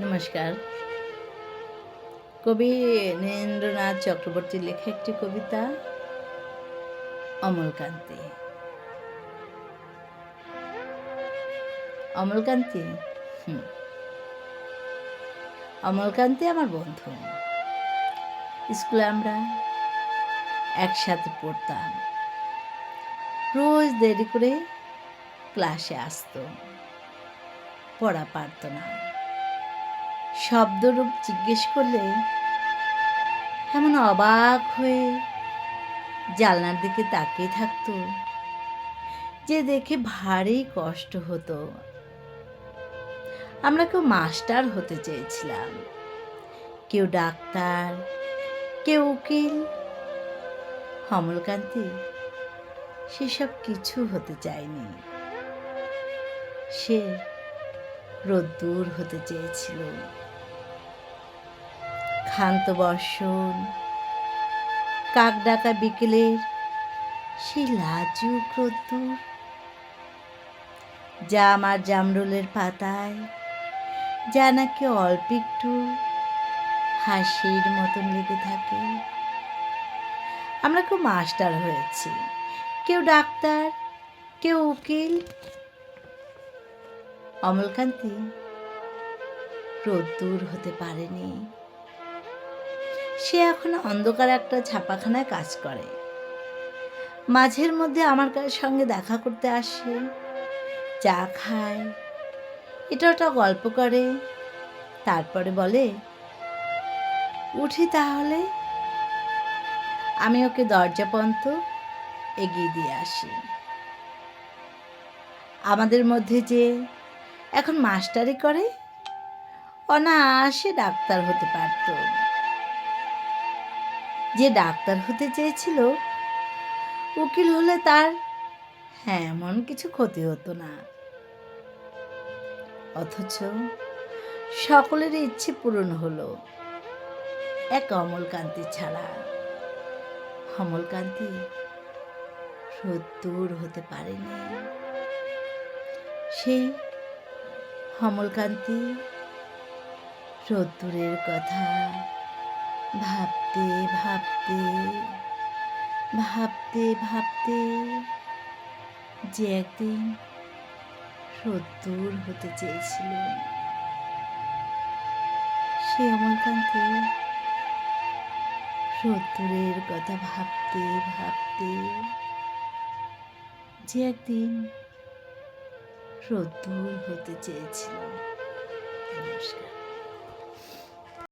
নমস্কার। কবি নীরেন্দ্রনাথ চক্রবর্তীর লেখা একটি কবিতা, অমলকান্তি। অমলকান্তি? হুম। অমলকান্তি আমার বন্ধু। স্কুলে আমরা একসাথে পড়তাম। রোজ দেরি করে ক্লাসে আসতো। পড়া পারত না। শব্দরূপ জিজ্ঞেস করলে এমন অবাক হয়ে জানলার দিকে তাকিয়ে থাকতো, যে দেখে ভারী কষ্ট হতো। আমরা কেউ মাস্টার হতে চেয়েছিলাম, কেউ ডাক্তার, কেউ উকিল, কমলকান্তি, সেসব কিছু হতে চায়নি। সে রোদ্দুর হতে চেয়েছিল। ক্ষান্ত বর্ষণ কাক ডাকা বিকেলের সেই লাজুক রোদ্দুর জাম আর জামরুলের পাতায় যা নাকি অল্প একটু হাসির মতন লেগে থাকে। আমরা কেউ মাস্টার হয়েছি। কেউ ডাক্তার, কেউ উকিল। অমলকান্তি রোদ্দুর হতে পারেনি। সে এখন অন্ধকার একটা ছাপাখানায় কাজ করে। মাঝের মধ্যে আমার সঙ্গে দেখা করতে আসে, চা খায়, এটা ওটা গল্প করে, তারপরে বলে, উঠি তাহলে, আমি ওকে দরজা পর্যন্ত এগিয়ে দিয়ে আসি। আমাদের মধ্যে যে এখন মাস্টারি করে, অনায়াসে ডাক্তার হতে পারত। যে ডাক্তার হতে চেয়েছিল, উকিল হলে তার হ্যাঁ এমন কিছু ক্ষতি হতো না। অথচ সকলের ইচ্ছে পূরণ হলো। এক অমলকান্তি ছাড়া। অমলকান্তি সত্তর হতে পারেনি। সেই হমলকান্তি রোদ্দুরের কথা ভাবতে ভাবতে ভাবতে ভাবতে যে একদিন রোদ্দুর হতে চেয়েছিল। সে অমলকান্তি রোদ্দুরের কথা ভাবতে ভাবতে যে একদিন রোদ্দুর হতে চেয়েছিল। নমস্কার।